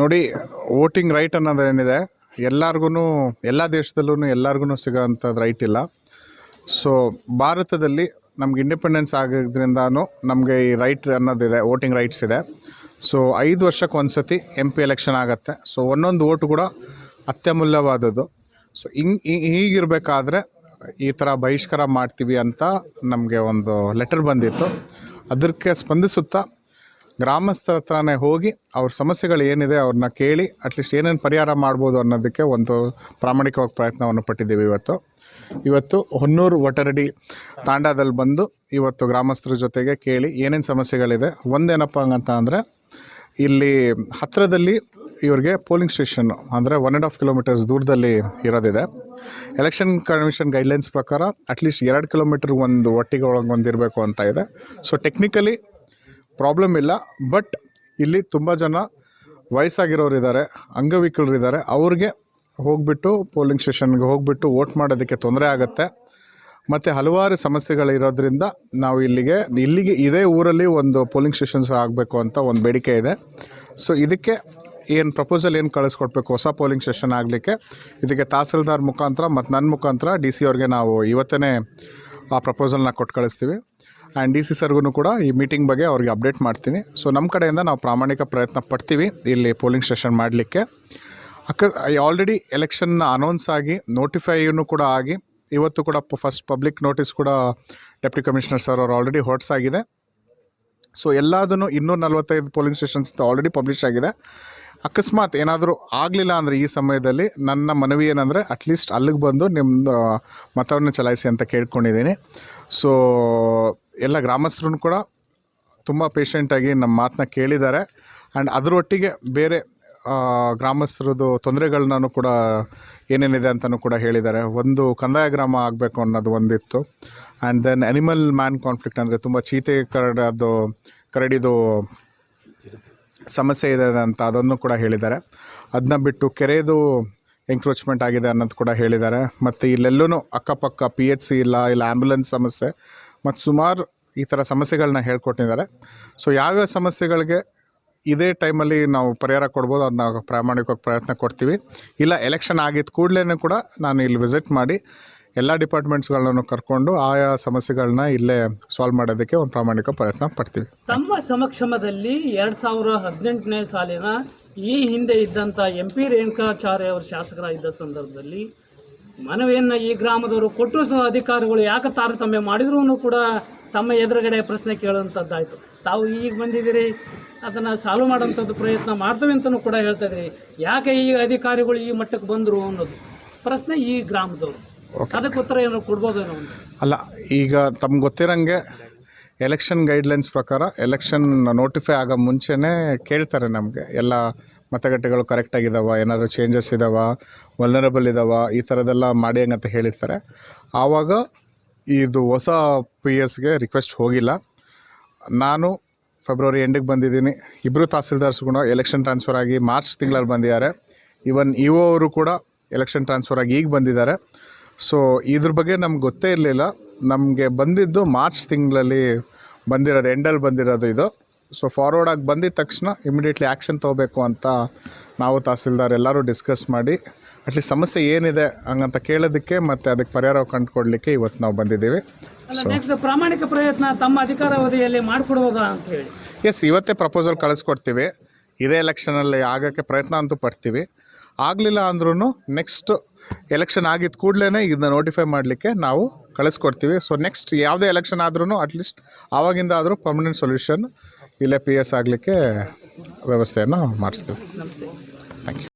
ನೋಡಿ voting right ಅನ್ನೋದು ಏನಿದೆ ಎಲ್ಲರಿಗೂ ಎಲ್ಲ ದೇಶದಲ್ಲೂ ಎಲ್ಲರಿಗೂ ಸಿಗೋವಂಥದ್ದು ರೈಟ್ ಇಲ್ಲ. ಸೊ ಭಾರತದಲ್ಲಿ ನಮ್ಗೆ ಇಂಡಿಪೆಂಡೆನ್ಸ್ ಆಗಿದ್ರಿಂದಾನು ನಮಗೆ ಈ ರೈಟ್ ಅನ್ನೋದಿದೆ ವೋಟಿಂಗ್ ರೈಟ್ಸ್ ಇದೆ. ಸೊ ಐದು ವರ್ಷಕ್ಕೆ ಒಂದು ಸತಿ ಎಂ ಪಿ ಎಲೆಕ್ಷನ್ ಆಗುತ್ತೆ. ಸೊ ಒಂದೊಂದು ಓಟು ಕೂಡ ಅತ್ಯಮೂಲ್ಯವಾದದ್ದು. ಸೊ ಹಿಂಗೆ ಹೀಗಿರಬೇಕಾದ್ರೆ ಈ ಥರ ಬಹಿಷ್ಕಾರ ಮಾಡ್ತೀವಿ ಅಂತ ನಮಗೆ ಒಂದು ಲೆಟರ್ ಬಂದಿತ್ತು. ಅದಕ್ಕೆ ಸ್ಪಂದಿಸುತ್ತಾ ಗ್ರಾಮಸ್ಥರ ಹತ್ರನೇ ಹೋಗಿ ಅವ್ರ ಸಮಸ್ಯೆಗಳು ಏನಿದೆ ಅವ್ರನ್ನ ಕೇಳಿ ಅಟ್ಲೀಸ್ಟ್ ಏನೇನು ಪರಿಹಾರ ಮಾಡ್ಬೋದು ಅನ್ನೋದಕ್ಕೆ ಒಂದು ಪ್ರಾಮಾಣಿಕವಾಗಿ ಪ್ರಯತ್ನವನ್ನು ಪಟ್ಟಿದ್ದೀವಿ ಇವತ್ತು. ಇವತ್ತು ಹೊನ್ನೂರು ಒಟರಡಿ ತಾಂಡಾದಲ್ಲಿ ಬಂದು ಇವತ್ತು ಗ್ರಾಮಸ್ಥರ ಜೊತೆಗೆ ಕೇಳಿ ಏನೇನು ಸಮಸ್ಯೆಗಳಿದೆ, ಒಂದೇನಪ್ಪ ಅಂತ ಅಂದರೆ ಇಲ್ಲಿ ಹತ್ತಿರದಲ್ಲಿ ಇವ್ರಿಗೆ ಪೋಲಿಂಗ್ ಸ್ಟೇಷನ್ನು ಅಂದರೆ ಒನ್ ಆ್ಯಂಡ್ ಹಾಫ್ ಕಿಲೋಮೀಟರ್ಸ್ ದೂರದಲ್ಲಿ ಇರೋದಿದೆ. ಎಲೆಕ್ಷನ್ ಕಮಿಷನ್ ಗೈಡ್ಲೈನ್ಸ್ ಪ್ರಕಾರ ಅಟ್ಲೀಸ್ಟ್ ಎರಡು ಕಿಲೋಮೀಟ್ರ್ ಒಂದು ಒಟ್ಟಿಗೆ ಒಳಗೆ ಒಂದಿರಬೇಕು ಅಂತ ಇದೆ. ಸೊ ಟೆಕ್ನಿಕಲಿ ಪ್ರಾಬ್ಲಮ್ ಇಲ್ಲ ಬಟ್ ಇಲ್ಲಿ ತುಂಬ ಜನ ವಯಸ್ಸಾಗಿರೋರು ಇದ್ದಾರೆ ಅಂಗವಿಕಲರು ಇದ್ದಾರೆ ಅವ್ರಿಗೆ ಹೋಗಿಬಿಟ್ಟು ಪೋಲಿಂಗ್ ಸ್ಟೇಷನ್ಗೆ ಹೋಗಿಬಿಟ್ಟು ವೋಟ್ ಮಾಡೋದಕ್ಕೆ ತೊಂದರೆ ಆಗುತ್ತೆ. ಮತ್ತು ಹಲವಾರು ಸಮಸ್ಯೆಗಳಿರೋದ್ರಿಂದ ನಾವು ಇಲ್ಲಿಗೆ ಇಲ್ಲಿಗೆ ಇದೇ ಊರಲ್ಲಿ ಒಂದು ಪೋಲಿಂಗ್ ಸ್ಟೇಷನ್ಸ್ ಆಗಬೇಕು ಅಂತ ಒಂದು ಬೇಡಿಕೆ ಇದೆ. ಸೊ ಇದಕ್ಕೆ ಏನು ಪ್ರಪೋಸಲ್ ಏನು ಕಳಿಸ್ಕೊಡ್ಬೇಕು? ಹೊಸ ಪೋಲಿಂಗ್ ಸ್ಟೇಷನ್ ಆಗಲಿಕ್ಕೆ ಇದಕ್ಕೆ ತಹಸೀಲ್ದಾರ್ ಮುಖಾಂತರ ಮತ್ತು ನನ್ನ ಮುಖಾಂತರ ಡಿ ಸಿ ಅವ್ರಿಗೆ ನಾವು ಇವತ್ತೇ ಆ ಪ್ರಪೋಸಲ್ನ ಕೊಟ್ಟು ಕಳಿಸ್ತೀವಿ. ಆ್ಯಂಡ್ ಡಿ ಸಿ ಸರ್ಗೂ ಕೂಡ ಈ ಮೀಟಿಂಗ್ ಬಗ್ಗೆ ಅವ್ರಿಗೆ ಅಪ್ಡೇಟ್ ಮಾಡ್ತೀನಿ. ಸೊ ನಮ್ಮ ಕಡೆಯಿಂದ ನಾವು ಪ್ರಾಮಾಣಿಕ ಪ್ರಯತ್ನ ಪಡ್ತೀವಿ ಇಲ್ಲಿ ಪೋಲಿಂಗ್ ಸ್ಟೇಷನ್ ಮಾಡಲಿಕ್ಕೆ. ಅಕ್ಕ ಆಲ್ರೆಡಿ ಎಲೆಕ್ಷನ್ ಅನೌನ್ಸ್ ಆಗಿ ನೋಟಿಫೈನು ಕೂಡ ಆಗಿ, ಇವತ್ತು ಕೂಡ ಫಸ್ಟ್ ಪಬ್ಲಿಕ್ ನೋಟಿಸ್ ಕೂಡ ಡೆಪ್ಟಿ ಕಮಿಷನರ್ ಸರ್ ಅವರು ಆಲ್ರೆಡಿ ಆಗಿದೆ. ಸೊ ಎಲ್ಲದನ್ನು ಇನ್ನೂರ ನಲ್ವತ್ತೈದು ಪೋಲಿಂಗ್ ಸ್ಟೇಷನ್ಸ್ ಆಲ್ರೆಡಿ ಪಬ್ಲಿಷ್ ಆಗಿದೆ. ಅಕಸ್ಮಾತ್ ಏನಾದರೂ ಆಗಲಿಲ್ಲ ಅಂದರೆ ಈ ಸಮಯದಲ್ಲಿ ನನ್ನ ಮನವಿ ಏನಂದರೆ ಅಟ್ಲೀಸ್ಟ್ ಅಲ್ಲಿಗೆ ಬಂದು ನಿಮ್ಮದು ಮತವನ್ನು ಚಲಾಯಿಸಿ ಅಂತ ಕೇಳ್ಕೊಂಡಿದ್ದೀನಿ. ಸೊ ಎಲ್ಲ ಗ್ರಾಮಸ್ಥರು ಕೂಡ ತುಂಬ ಪೇಷಂಟಾಗಿ ನಮ್ಮ ಮಾತನ್ನ ಕೇಳಿದ್ದಾರೆ. ಆ್ಯಂಡ್ ಅದರೊಟ್ಟಿಗೆ ಬೇರೆ ಗ್ರಾಮಸ್ಥರದ್ದು ತೊಂದರೆಗಳನ್ನೂ ಕೂಡ ಏನೇನಿದೆ ಅಂತಲೂ ಕೂಡ ಹೇಳಿದ್ದಾರೆ. ಒಂದು ಕಂದಾಯ ಗ್ರಾಮ ಆಗಬೇಕು ಅನ್ನೋದು ಒಂದಿತ್ತು. And then animal man conflict ಅಂದರೆ ತುಂಬ ಚೀತೆ ಕರಡದು ಕರಡಿದು ಸಮಸ್ಯೆ ಇದೆ ಅಂತ ಅದನ್ನು ಕೂಡ ಹೇಳಿದ್ದಾರೆ. ಅದನ್ನ ಬಿಟ್ಟು ಕೆರೆದು ಎಂಕ್ರೋಚ್ಮೆಂಟ್ ಆಗಿದೆ ಅನ್ನೋದು ಕೂಡ ಹೇಳಿದ್ದಾರೆ. ಮತ್ತು ಇಲ್ಲೆಲ್ಲೂ ಅಕ್ಕಪಕ್ಕ ಪಿ ಎಚ್ ಸಿ ಇಲ್ಲ ಇಲ್ಲ ಆ್ಯಂಬುಲೆನ್ಸ್ ಸಮಸ್ಯೆ. ಮತ್ತು ಸುಮಾರು ಈ ಥರ ಸಮಸ್ಯೆಗಳನ್ನ ಹೇಳ್ಕೊಟ್ಟಿದ್ದಾರೆ. ಸೊ ಯಾವ್ಯಾವ ಸಮಸ್ಯೆಗಳಿಗೆ ಇದೇ ಟೈಮಲ್ಲಿ ನಾವು ಪರಿಹಾರ ಕೊಡ್ಬೋದು ಅದನ್ನ ಪ್ರಾಮಾಣಿಕವಾಗಿ ಪ್ರಯತ್ನ ಕೊಡ್ತೀವಿ. ಇಲ್ಲ ಎಲೆಕ್ಷನ್ ಆಗಿದ್ದ ಕೂಡಲೇ ಕೂಡ ನಾನು ಇಲ್ಲಿ ವಿಸಿಟ್ ಮಾಡಿ ಎಲ್ಲ ಡಿಪಾರ್ಟ್ಮೆಂಟ್ಸ್ಗಳನ್ನು ಕರ್ಕೊಂಡು ಆಯಾ ಸಮಸ್ಯೆಗಳನ್ನ ಇಲ್ಲೇ ಸಾಲ್ವ್ ಮಾಡೋದಕ್ಕೆ ಒಂದು ಪ್ರಾಮಾಣಿಕ ಪ್ರಯತ್ನ ಪಡ್ತೀವಿ. ತಮ್ಮ ಸಮಕ್ಷಮದಲ್ಲಿ ಎರಡ್ ಸಾವಿರ ಹದಿನೆಂಟನೇ ಸಾಲಿನ ಈ ಹಿಂದೆ ಇದ್ದಂಥ ಎಂ ಪಿ ರೇಣುಕಾಚಾರ್ಯ ಅವರು ಶಾಸಕರಾಗಿದ್ದ ಸಂದರ್ಭದಲ್ಲಿ ಮನವಿಯನ್ನು ಈ ಗ್ರಾಮದವರು ಕೊಟ್ಟರು ಸಹ ಅಧಿಕಾರಿಗಳು ಯಾಕೆ ತಾರತಮ್ಯ ಮಾಡಿದ್ರು ಕೂಡ ತಮ್ಮ ಎದುರುಗಡೆ ಪ್ರಶ್ನೆ ಕೇಳುವಂಥದ್ದಾಯಿತು ತಾವು ಈಗ ಬಂದಿದ್ದೀರಿ ಅದನ್ನು ಸಾಲ್ವ್ ಮಾಡುವಂಥದ್ದು ಪ್ರಯತ್ನ ಮಾಡ್ತೇವೆ ಅಂತಲೂ ಕೂಡ ಹೇಳ್ತಾ ಇದ್ರಿ ಯಾಕೆ ಈ ಅಧಿಕಾರಿಗಳು ಈ ಮಟ್ಟಕ್ಕೆ ಬಂದರು ಅನ್ನೋದು. ಪ್ರಶ್ನೆ ಈ ಗ್ರಾಮದವರು. ಅದಕ್ಕೆ ಉತ್ತರ ಏನಾದ್ರು ಕೊಡ್ಬೋದೇನೋ ಅಲ್ಲ ಈಗ ತಮ್ಗೆ ಗೊತ್ತಿರಂಗೆ ಎಲೆಕ್ಷನ್ ಗೈಡ್ಲೈನ್ಸ್ ಪ್ರಕಾರ ಎಲೆಕ್ಷನ್ ನೋಟಿಫೈ ಆಗೋ ಮುಂಚೆನೇ ಕೇಳ್ತಾರೆ ನಮಗೆ. ಎಲ್ಲ ಮತಗಟ್ಟೆಗಳು ಕರೆಕ್ಟಾಗಿದ್ದಾವ ಏನಾದರೂ ಚೇಂಜಸ್ ಇದ್ದಾವ ವಲ್ನರಬಲ್ ಇದ್ದಾವ ಈ ಥರದ್ದೆಲ್ಲ ಮಾಡಿ ಹಂಗಂತ ಹೇಳಿರ್ತಾರೆ. ಆವಾಗ ಇದು ಹೊಸ ಪಿ ಎಸ್ಗೆ ರಿಕ್ವೆಸ್ಟ್ ಹೋಗಿಲ್ಲ. ನಾನು ಫೆಬ್ರವರಿ ಎಂಡಿಗೆ ಬಂದಿದ್ದೀನಿ. ಇಬ್ಬರು ತಹಸೀಲ್ದಾರ್ಸ್ ಕೂಡ ಎಲೆಕ್ಷನ್ ಟ್ರಾನ್ಸ್ಫರ್ ಆಗಿ ಮಾರ್ಚ್ ತಿಂಗಳಲ್ಲಿ ಬಂದಿದ್ದಾರೆ. ಇವನ್ ಇ ಒ ಅವರು ಕೂಡ ಎಲೆಕ್ಷನ್ ಟ್ರಾನ್ಸ್ಫರ್ ಆಗಿ ಈಗ ಬಂದಿದ್ದಾರೆ. ಸೊ ಇದ್ರ ಬಗ್ಗೆ ನಮ್ಗೆ ಗೊತ್ತೇ ಇರಲಿಲ್ಲ. ನಮಗೆ ಬಂದಿದ್ದು ಮಾರ್ಚ್ ತಿಂಗಳಲ್ಲಿ ಬಂದಿರೋದು ಎಂಡಲ್ಲಿ ಬಂದಿರೋದು ಇದು. ಸೊ ಫಾರ್ವರ್ಡ್ ಆಗಿ ಬಂದಿದ ತಕ್ಷಣ ಇಮಿಡಿಯೇಟ್ಲಿ ಆ್ಯಕ್ಷನ್ ತೊಗೋಬೇಕು ಅಂತ ನಾವು ತಹಸೀಲ್ದಾರ್ ಎಲ್ಲರೂ ಡಿಸ್ಕಸ್ ಮಾಡಿ ಅಟ್ಲೀಸ್ಟ್ ಸಮಸ್ಯೆ ಏನಿದೆ? ಹಂಗಂತ ಕೇಳೋದಕ್ಕೆ ಮತ್ತು ಅದಕ್ಕೆ ಪರಿಹಾರ ಕಂಡುಕೊಡ್ಲಿಕ್ಕೆ ಇವತ್ತು ನಾವು ಬಂದಿದ್ದೀವಿ. ನೆಕ್ಸ್ಟ್ ಪ್ರಾಮಾಣಿಕ ಪ್ರಯತ್ನ ತಮ್ಮ ಅಧಿಕಾರಾವಧಿಯಲ್ಲಿ ಮಾಡಿಕೊಡುವಾಗ ಅಂತ ಹೇಳಿ. ಎಸ್ ಇವತ್ತೇ ಪ್ರಪೋಸಲ್ ಕಳಿಸ್ಕೊಡ್ತೀವಿ. ಇದೇ ಎಲೆಕ್ಷನಲ್ಲಿ ಆಗೋಕ್ಕೆ ಪ್ರಯತ್ನ ಅಂತೂ ಪಡ್ತೀವಿ. ಆಗಲಿಲ್ಲ ಅಂದ್ರೂ ನೆಕ್ಸ್ಟ್ ಎಲೆಕ್ಷನ್ ಆಗಿದ್ದ ಕೂಡಲೇ ಇದನ್ನ ನೋಟಿಫೈ ಮಾಡಲಿಕ್ಕೆ ನಾವು ಕಳಿಸ್ಕೊಡ್ತೀವಿ. ಸೊ ನೆಕ್ಸ್ಟ್ ಯಾವುದೇ ಎಲೆಕ್ಷನ್ ಆದ್ರೂ ಅಟ್ಲೀಸ್ಟ್ ಆವಾಗಿಂದ ಆದರೂ ಪರ್ಮನೆಂಟ್ ಸೊಲ್ಯೂಷನ್ ಇಲ್ಲೇ ಪಿ ಎಸ್ ಆಗಲಿಕ್ಕೆ ವ್ಯವಸ್ಥೆಯನ್ನು ಮಾಡಿಸ್ತೀವಿ. Thank you